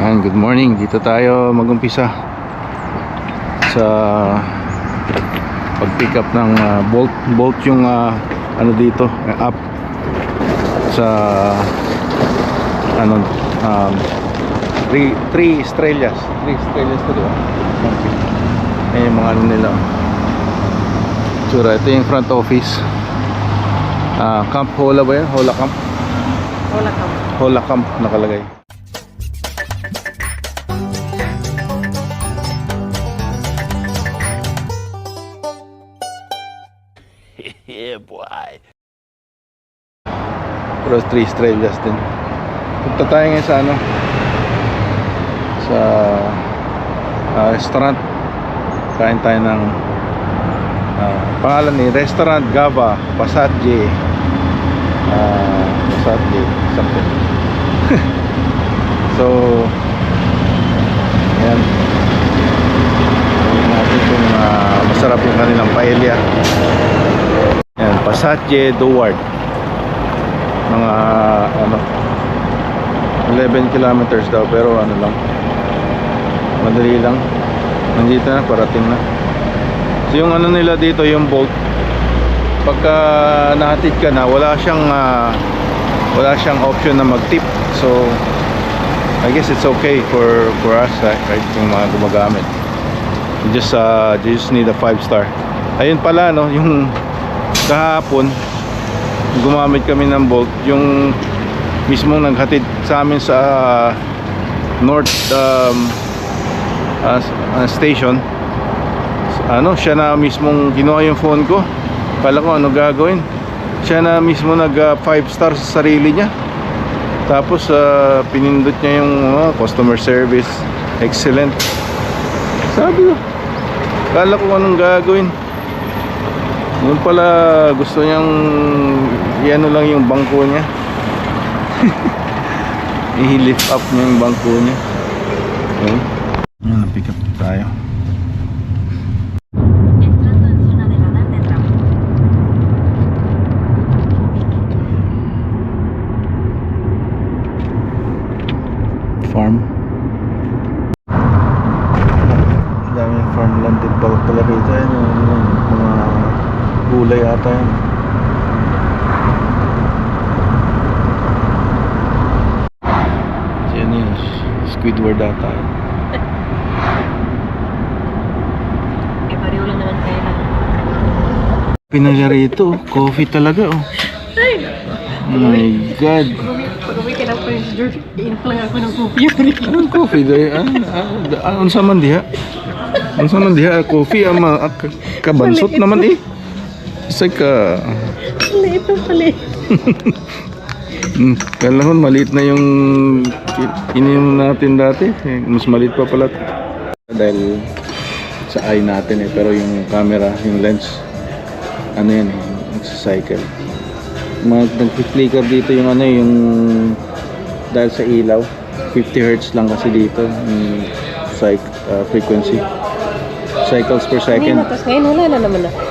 Ayan, good morning. Dito tayo magumpisa sa pag-pick up ng ah, bolt. Bolt yung ah, ano dito, eh, up sa ano um, three, three estrellas. Three estrellas to diba? Ayan yung mga ano nila. Tsura, ito yung front office. Ah, Camp Hola ba yan? Hola Camp? Wala ka. Hola Camp nakalagay. Boy. Pero 3 estrellas din. Punta tayo ngayon sa ano? Sa ah, restaurant. Kain tayo ng ah, pangalan ni Restaurant Gava Pasatje. Ah, Pasatje something. so Ayan. Tingnan natin kung ah, masarap yung kanilang paella. Pasatje Duward. Mga ano 11 kilometers daw pero ano lang. Madali lang. Nandito na parating na. So yung ano nila dito yung bolt pagka nahatid ka na wala siyang ah, wala siyang option na mag tip so I guess it's okay for for us kahit yung mga gumagamit. You just uh, you just need a 5 star. Ayun pala no yung kahapon gumamit kami ng bolt. Yung mismong naghatid sa amin sa ah, north um, s- ah, station. Ano siya na mismong kinuha yung phone ko. Kala ko ano gagawin? Siya na mismo nag 5 star sa sarili niya. Tapos ah, pinindot niya yung ah, customer service. Excellent. Sabi ko kala ko anong gagawin yun pala gusto niyang iano lang yung bangko niya. I-lift up niya yung bangko niya. Yun. Yun pick up tayo. Farm daming farmland din pala, pala rito yan yung, yung mga gulay ata yan yan yun Squidward ata. Eh, pareho lang naman tayo lang. pinala rito coffee talaga oh Ay! oh my god Pag-uwi ka ng Prince George, i-inf lang ako ng coffee. anong coffee day ah, ah, ah, unsa man diha unsa man diha coffee ama ka- kabansot naman eh Uh, Maliit ang pali. Hmm, kala ko maliit na yung ininom natin dati. Eh, Mas maliit pa pala. Dahil sa eye natin eh. Pero yung camera, yung lens, ano yan eh, nagsicycle. Mag nag-flicker dito yung ano yung dahil sa ilaw. 50 Hz lang kasi dito yung cyc uh, frequency. Cycles per second. tapos ngayon wala na naman na.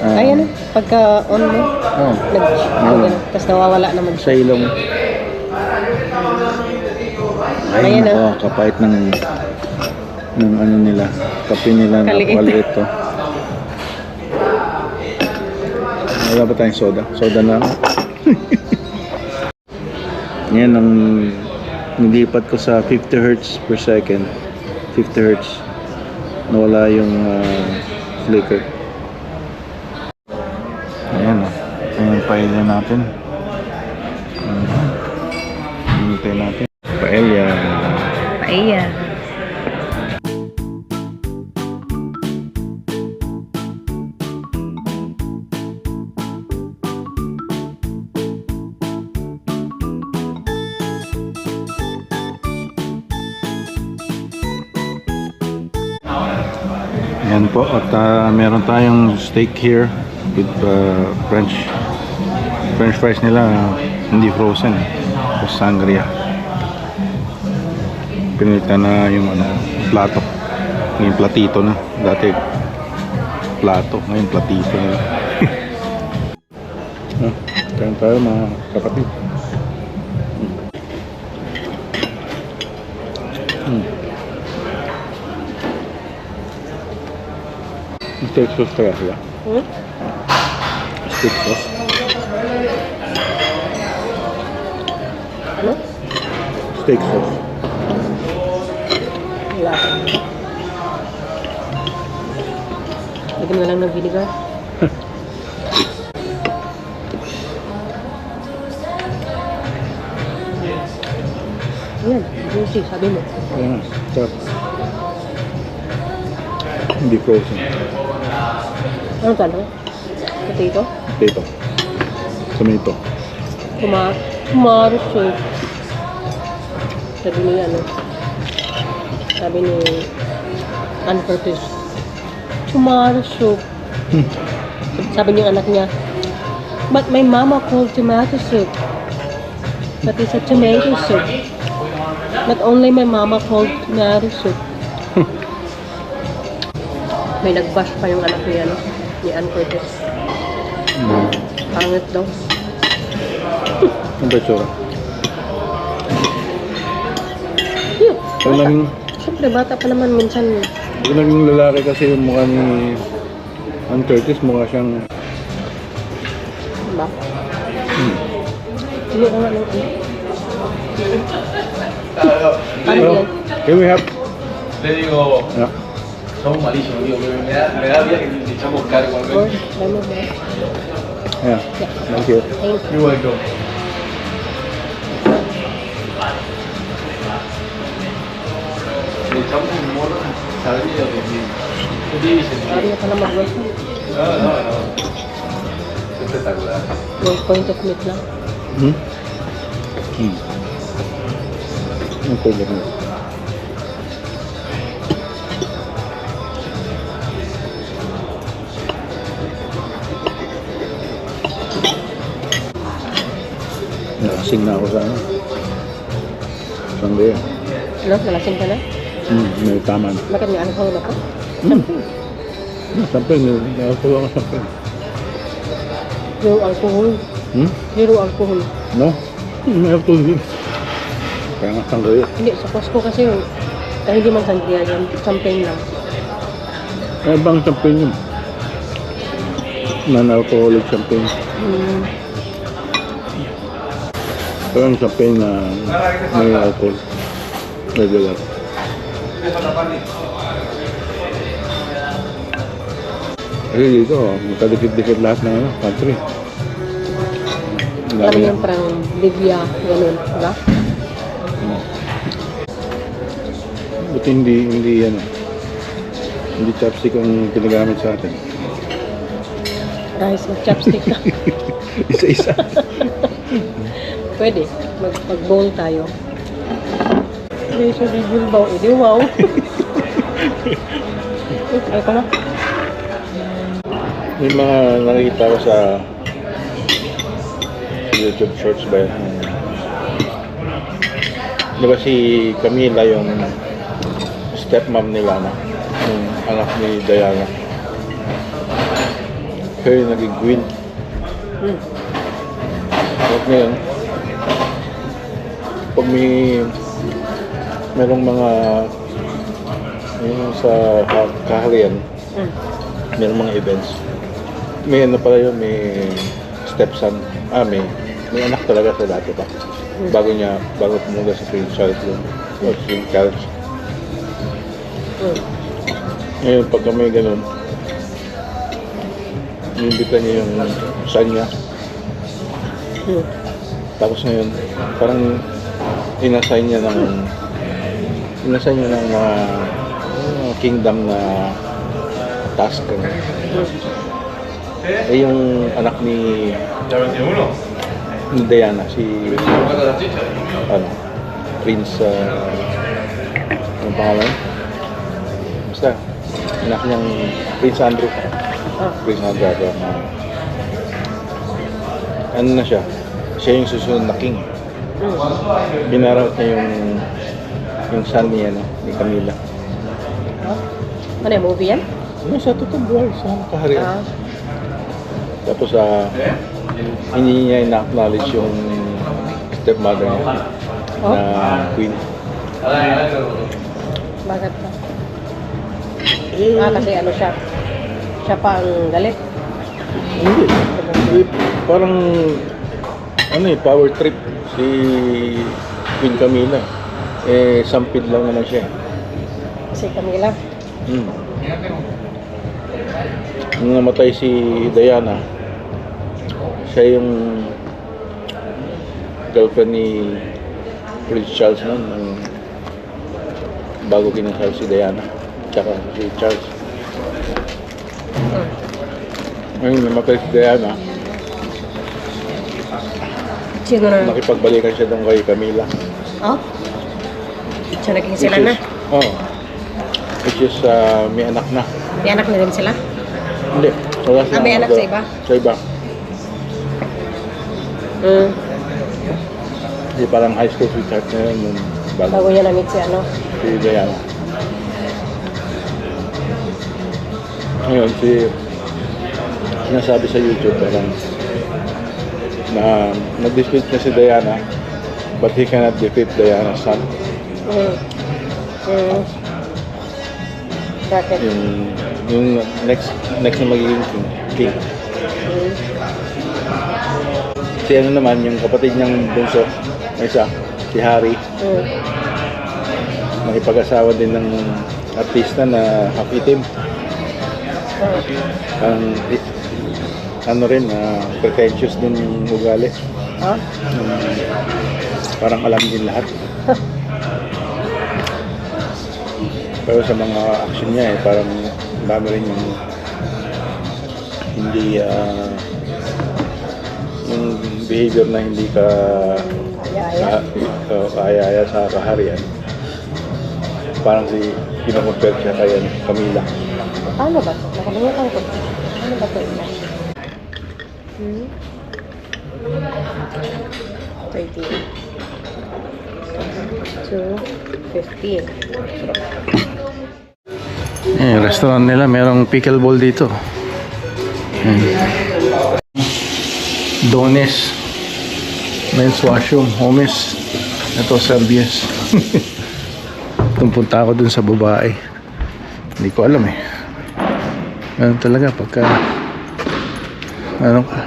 Ah, Ayan, pagka on mo, Oh, nag, Ayun. tapos nawawala naman sa siya. mo. Ay, Ayan, nako, kapait ng ng ano nila, kape nila na Kaliit. napakaliit to. Wala ba tayong soda? Soda na. Yan ang nilipat ko sa 50 Hz per second. 50 Hz. Nawala yung ah, flicker. Ayan o. Ayan paella natin. Ayan. Hinintay natin. Paella. Paella. Ayan po. At ah, meron tayong steak here with ah, French French fries nila hindi frozen. O sangria. Pinilitan na yung ano, plato. Ngayon platito na. Dati plato. Ngayon platito na. ah, kain tayo mga kapatid. Hmm. Steak sauce kaya sila. Hmm? Steak sauce. Steak sauce. Wala. Lagyan mo na lang ng vinegar. Ayan, juicy, sabi mo. Kaya nga. Sarap. Hindi frozen. Ano talo? Potato? Potato. Tomato. Tomato soup. Sabi ni ano, sabi ni Ann Curtis, tomato soup. Sabi niya anak niya, but my mama called tomato soup. But it's a tomato soup. Not only my mama called tomato soup. May nag-bash pa yung anak niya, no? Ni Ann Curtis. Mm. Pangit daw. Ang betsura. Yun. Pag naging, Siyempre, bata pa naman minsan. pag naging lalaki kasi yung mukha ni Ann Curtis, mukha siyang Diba? hmm. Hindi ka nga lang. Ano Well, yan? here we have Le digo, yeah. somos malísimos, digo, me, me da, me da vida que le echamos cargo al Or, ano ba? Yeah. Thank you. Thank you. You're welcome. Y lo que sí. Sí, Sabi niya pala mag-work. No, no, no. Es espectacular. One point. Hmm? Hmm. Ang tulad mo. Nakasing na ako sa ano. Sangria. Ano? Nalasing ka na? Hmm, may tama na. Bakit may alcohol na po? Hmm. Sampay, nakakuha ka sampay. Zero alcohol. Hmm? Zero alcohol. No? May alcohol din. Kaya nga sangria. Hindi, sa Costco kasi yung ay, hindi man sangria yan. Champagne lang. Ano bang champagne yun? Non-alcoholic champagne. Hmm. Pero ang champagne na may alcohol. Regular. Kasi dito, magkadikit-dikit lahat ng ano, country. Ang Parang yung na. parang Libya, ganun. Diba? Buti hindi, hindi ano, hindi chopstick ang pinagamit sa atin. Rice with chopstick ka. Isa-isa. Pwede. Mag Mag-bowl tayo. Rice with Bilbao. Edi wow. Ay ko na. Yung mga nakikita ko sa YouTube shorts ba yun? Di ba si Camila yung stepmom nila na? Yung anak ni Diana. Kaya yung naging queen. Hmm. At ngayon, pag may merong mga yung sa ka- kaharian, Hmm. merong mga events. May ano pala yun, may stepson. Ah, may, may anak talaga sa dati pa. Bago niya, bago pumunta sa Prince Charles yun. O Prince Charles. Hmm. Ngayon, pagka may ganun, inimbita niya yung son niya. Hmm. Tapos ngayon, parang inassign niya ng inassign niya ng uh, kingdom na task. Ano. Eh, yung anak ni, ¿Ya 21? ni Diana, si ano, Prince, uh, anong pangalan? Basta, anak niyang Prince Andrew. Ah. Prince Andrew. ata, na, ano na siya? Siya yung susunod na king. Binarout niya yung yung son ni, ano, ni Camila. Ano yung movie yan? Ano sa totoong buhay, sa kaharian. Ah. Tapos, ah, hindi niya ina-acknowledge yung stepmother niya Oh? na queen. Bakit ka? Eh, Ah, kasi ano siya? Siya pa ang galit. Hindi. Eh, Parang ano eh, power trip si Queen Camila. Eh, sampid lang naman siya. Kasi Camila. Hmm. Nung namatay si Diana, siya yung girlfriend ni Prince Charles noon bago kinasal si Diana tsaka si Charles. Ngayon namatay si Diana, Sino na? nakipagbalikan siya doon kay Camila. Oh? So, naging sila is- na. Oo. which is uh, may anak na. May anak na rin sila. Hindi. Wala Ah, may anak sa iba? Sa iba. Hmm. Kasi parang high school sweetheart na yun nung bago Bago niya na-meet si ano. si Diana. Ngayon, si sinasabi sa YouTube parang na nag-defeat na si Diana but he cannot defeat Diana's son. Hmm. Hmm. Bakit? Yung, yung next next na magiging king. king. Hmm. Si ano naman, yung kapatid niyang bunso, na isa, si Harry, Hmm. nakipag-asawa din ng artista na half itim. Hmm. Parang, i- ano rin, ah, pretentious din yung ugali. Ha? Um, parang alam din lahat. Pero sa mga action niya eh, parang dami rin yung hindi ah, yung behavior na hindi ka Aya-aya. ka, uh, kaya sa kaharian. Parang si kinocompare siya kay ano, Camila. Paano ba? Nakalimutan ko. Ano ba ito? Hmm? 13. 2, 15. Eh, restaurant nila, merong pickleball dito. Dones. Men's washroom. Homes. Ito, Serbias. Itong punta ako dun sa babae. Hindi ko alam eh. Ganun talaga pagka ano ka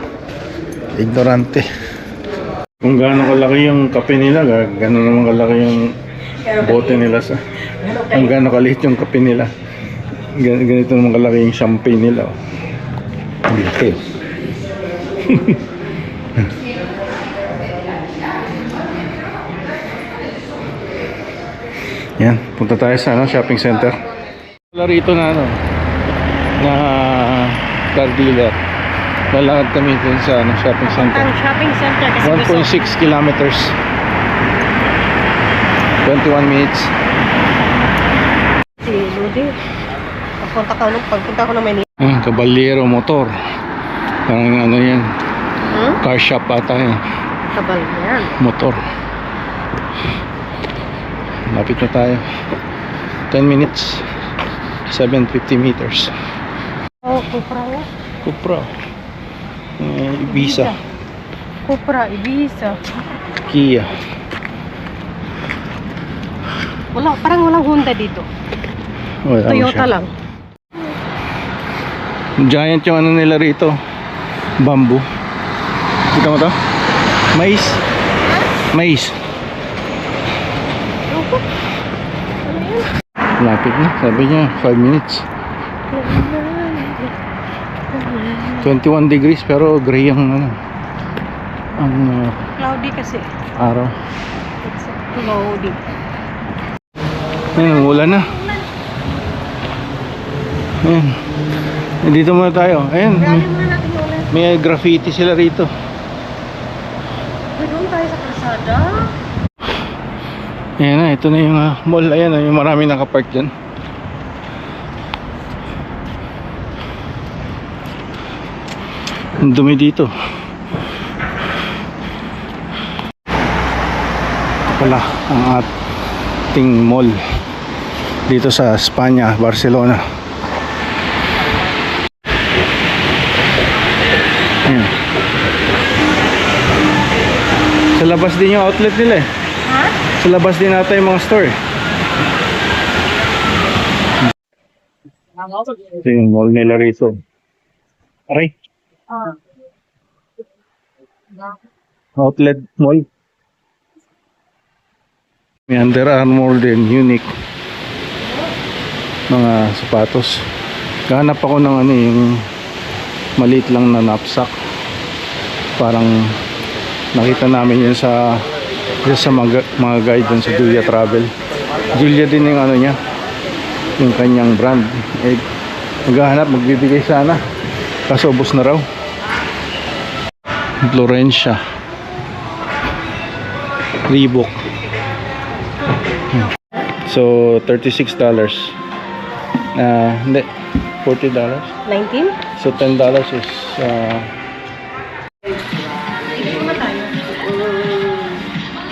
ignorante. Kung gaano kalaki yung kape nila, ga- gano'n naman kalaki yung bote nila sa ang gaano kaliit yung kape nila. Gan- ganito naman kalaki yung champagne nila. oh. Ang laki. Yan, punta tayo sa ano, shopping center. Wala rito na ano, na car dealer. Lalakad kami dun sa ano, shopping center. Ang shopping center kasi 1.6 kilometers. 21 minutes. Si Ludi. Pagpunta ka nung pagpunta ko ng Manila. Ayun, Caballero Motor. Parang ano yan, Hmm? car shop ata yan. Yan. Motor. Lapit na tayo. 10 minutes. 750 meters. Oh, Cupra nga. Cupra. Eh, Ibiza. Cupra, Ibiza. Kia. Wala, parang walang Honda dito. Ano Toyota lang. Giant yung ano nila rito. Bamboo. Kita mo to? Mais. Mais. Ano? Lapit na. Sabi niya, 5 minutes. 21 degrees pero gray ang ano. Ang uh, Cloudy kasi. araw. It's cloudy. Ayun, wala na. Ayun. Dito muna tayo. Ayun, may, may graffiti sila rito. Doon tayo sa kalsada. Ayan na, ito na yung ah, mall. Ayan na, yung marami nakapark dyan. Ang dumi dito. Ito pala ang ating mall dito sa Espanya, Barcelona. Ayan. Sa labas din yung outlet nila eh. Ha? Sa labas din nata yung mga store. eh. Ito yung mall nila rito. Aray. Outlet mall. May Under Armour din, unique. Mga sapatos. Gahanap ako ng ano yung maliit lang na knapsack. Parang nakita namin yun sa sa mga, mga guide dun sa Julia Travel. Julia din yung ano niya, yung kanyang brand. Eh, maghahanap, magbibigay sana. Kaso ubos na raw. Florencia. Reebok. So, $36. Ah, hindi. $40. 19? So, $10 is uh,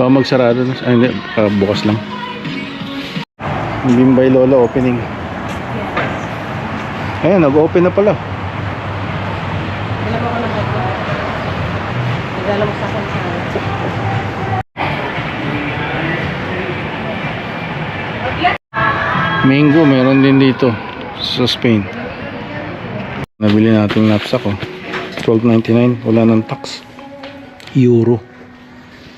Baka magsarado na. Ay, hindi. Baka bukas lang. Bimbay Lola opening. Ayan, nag-open na pala. Wala mo ako ng bago. Regalo mo sa akin sa Mango, meron din dito sa Spain. Nabili natin knapsack oh. 12.99, wala nang tax. Euro.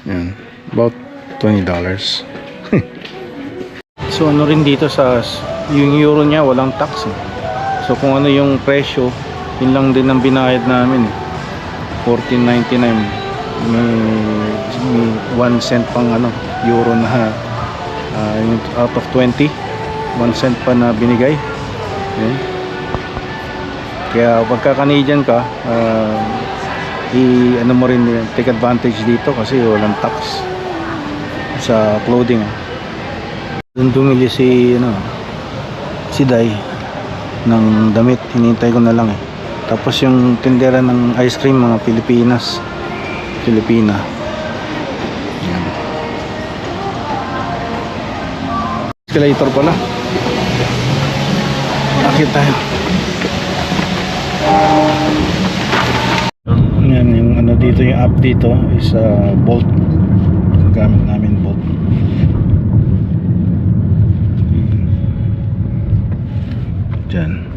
Yan, about 20 dollars. so ano rin dito sa yung euro niya walang tax. Eh. So kung ano yung presyo, yun lang din ang binayad namin. Eh. 14.99. May, may 1 cent pang ano, euro na yung out of 20 1 cent pa na binigay. Yan. kaya pagka Canadian ka ah, i ano mo rin take advantage dito kasi walang tax sa clothing. Doon bumili si ano si Dai ng damit. Hinintay ko na lang eh. Tapos yung tindera ng ice cream mga Pilipinas Filipina. Yan. Escalator pala. Akit tayo. Yan yung ano dito yung app dito is uh, Bolt. Gamit namin Bolt. Diyan.